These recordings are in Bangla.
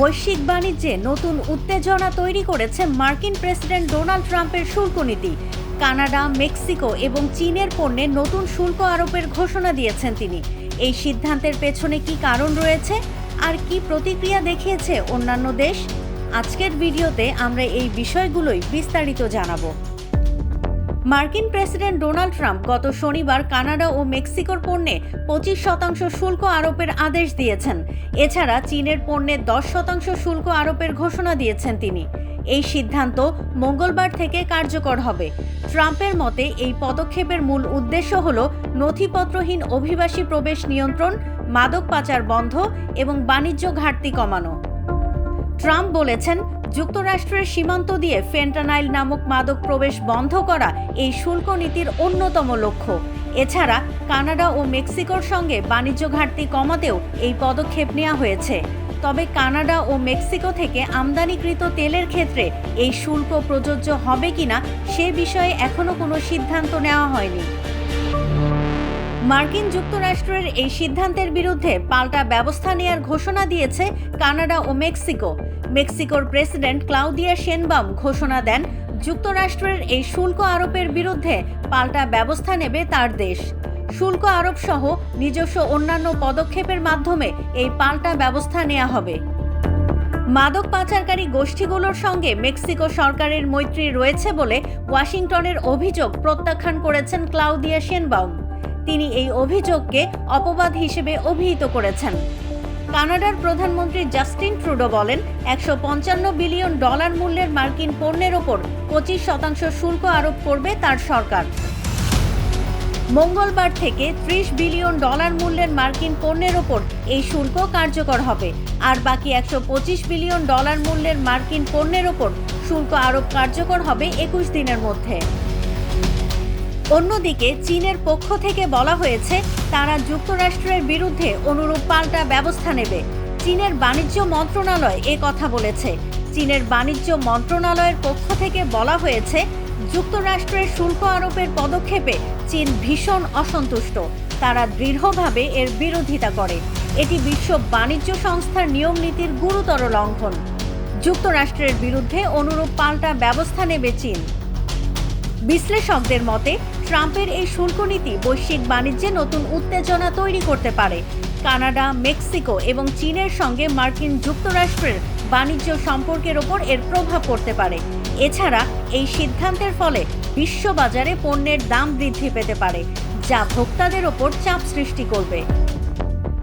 বৈশ্বিক বাণিজ্যে নতুন উত্তেজনা তৈরি করেছে মার্কিন প্রেসিডেন্ট ডোনাল্ড ট্রাম্পের শুল্ক নীতি। কানাডা, মেক্সিকো এবং চীনের পণ্যে নতুন শুল্ক আরোপের ঘোষণা দিয়েছেন তিনি। এই সিদ্ধান্তের পেছনে কি কারণ রয়েছে? আর কি প্রতিক্রিয়া দেখিয়েছে অন্যান্য দেশ? আজকের ভিডিওতে আমরা এই বিষয়গুলোই বিস্তারিত জানাব। মার্কিন প্রেসিডেন্ট ডোনাল্ড ট্রাম্প গত শনিবার কানাডা ও মেক্সিকোর পণ্যে পঁচিশ শতাংশ শুল্ক আরোপের আদেশ দিয়েছেন। এছাড়া চীনের পণ্যে দশ শতাংশ শুল্ক আরোপের ঘোষণা দিয়েছেন তিনি। এই সিদ্ধান্ত মঙ্গলবার থেকে কার্যকর হবে। ট্রাম্পের মতে, এই পদক্ষেপের মূল উদ্দেশ্য হল নথিপত্রহীন অভিবাসী প্রবেশ নিয়ন্ত্রণ, মাদক পাচার বন্ধ এবং বাণিজ্য ঘাটতি কমানো। ট্রাম্প বলেছেন, যুক্তরাষ্ট্রের সীমান্ত দিয়ে ফেন্টানাইল নামক মাদক প্রবেশ বন্ধ করা এই শুল্ক নীতির অন্যতম লক্ষ্য। এছাড়া, কানাডা ও মেক্সিকোর সঙ্গে বাণিজ্য ঘাটতি কমাতেও এই পদক্ষেপ নেওয়া হয়েছে। তবে কানাডা ও মেক্সিকো থেকে আমদানিকৃত তেলের ক্ষেত্রে এই শুল্ক প্রযোজ্য হবে কিনা সে বিষয়ে এখনও কোনো সিদ্ধান্ত নেওয়া হয়নি। মার্কিন যুক্তরাষ্ট্রের এই সিদ্ধান্তের বিরুদ্ধে পাল্টা ব্যবস্থা নেয়ার ঘোষণা দিয়েছে কানাডা ও মেক্সিকো। মেক্সিকোর প্রেসিডেন্ট ক্লাউদিয়া শেনবাম ঘোষণা দেন, যুক্তরাষ্ট্রের এই শুল্ক আরোপের বিরুদ্ধে পাল্টা ব্যবস্থা নেবে তার দেশ। শুল্ক আরোপ সহ নিজস্ব অন্যান্য পদক্ষেপের মাধ্যমে এই পাল্টা ব্যবস্থা নেওয়া হবে। মাদক পাচারকারী গোষ্ঠীগুলোর সঙ্গে মেক্সিকো সরকারের মৈত্রী রয়েছে বলে ওয়াশিংটনের অভিযোগ প্রত্যাখ্যান করেছেন ক্লাউদিয়া শেনবাউম তিনি এই অভিযোগকে অপবাদ হিসেবে অভিহিত করেছেন। কানাডার প্রধানমন্ত্রী জাস্টিন ট্রুডো বলেন, একশো পঞ্চান্ন বিলিয়ন ডলার মূল্যের মার্কিন পণ্যের ওপর পঁচিশ শতাংশ শুল্ক আরোপ করবে তার সরকার। মঙ্গলবার থেকে ত্রিশ বিলিয়ন ডলার মূল্যের মার্কিন পণ্যের ওপর এই শুল্ক কার্যকর হবে, আর বাকি একশো পঁচিশ বিলিয়ন ডলার মূল্যের মার্কিন পণ্যের ওপর শুল্ক আরোপ কার্যকর হবে একুশ দিনের মধ্যে। অন্যদিকে চীনের পক্ষ থেকে বলা হয়েছে, তারা যুক্তরাষ্ট্রের বিরুদ্ধে অনুরূপ পাল্টা ব্যবস্থা নেবে। চীনের বাণিজ্য মন্ত্রণালয় এ কথা বলেছে। চীনের বাণিজ্য মন্ত্রণালয়ের পক্ষ থেকে বলা হয়েছে, যুক্তরাষ্ট্রের শুল্ক আরোপের পদক্ষেপে চীন ভীষণ অসন্তুষ্ট। তারা দৃঢ়ভাবে এর বিরোধিতা করে। এটি বিশ্ব বাণিজ্য সংস্থার নিয়ম নীতির গুরুতর লঙ্ঘন। যুক্তরাষ্ট্রের বিরুদ্ধে অনুরূপ পাল্টা ব্যবস্থা নেবে চীন। বিশ্লেষকদের মতে ট্রাম্পের এই শুল্ক নীতি বৈশ্বিক বাণিজ্যে নতুন উত্তেজনা তৈরি করতে পারে। কানাডা, মেক্সিকো এবং চীনের সঙ্গে মার্কিন যুক্তরাষ্ট্রের বাণিজ্য সম্পর্কের ওপর এর প্রভাব পড়তে পারে। এছাড়া এই সিদ্ধান্তের ফলে বিশ্ববাজারে পণ্যের দাম বৃদ্ধি পেতে পারে, যা ভোক্তাদের ওপর চাপ সৃষ্টি করবে।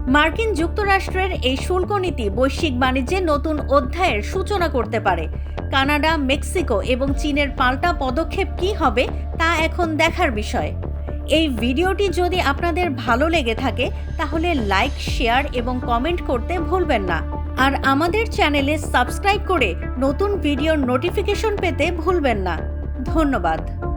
মার্কিন যুক্তরাষ্ট্রের এই শুল্ক নীতি বৈশ্বিক বাণিজ্যে নতুন অধ্যায়ের সূচনা করতে পারে। কানাডা, মেক্সিকো এবং চীনের পাল্টা পদক্ষেপ কি হবে তা এখন দেখার বিষয়। এই ভিডিওটি যদি আপনাদের ভালো লেগে থাকে, তাহলে লাইক, শেয়ার এবং কমেন্ট করতে ভুলবেন না। আর আমাদের চ্যানেলে সাবস্ক্রাইব করে নতুন ভিডিওর নোটিফিকেশন পেতে ভুলবেন না। ধন্যবাদ।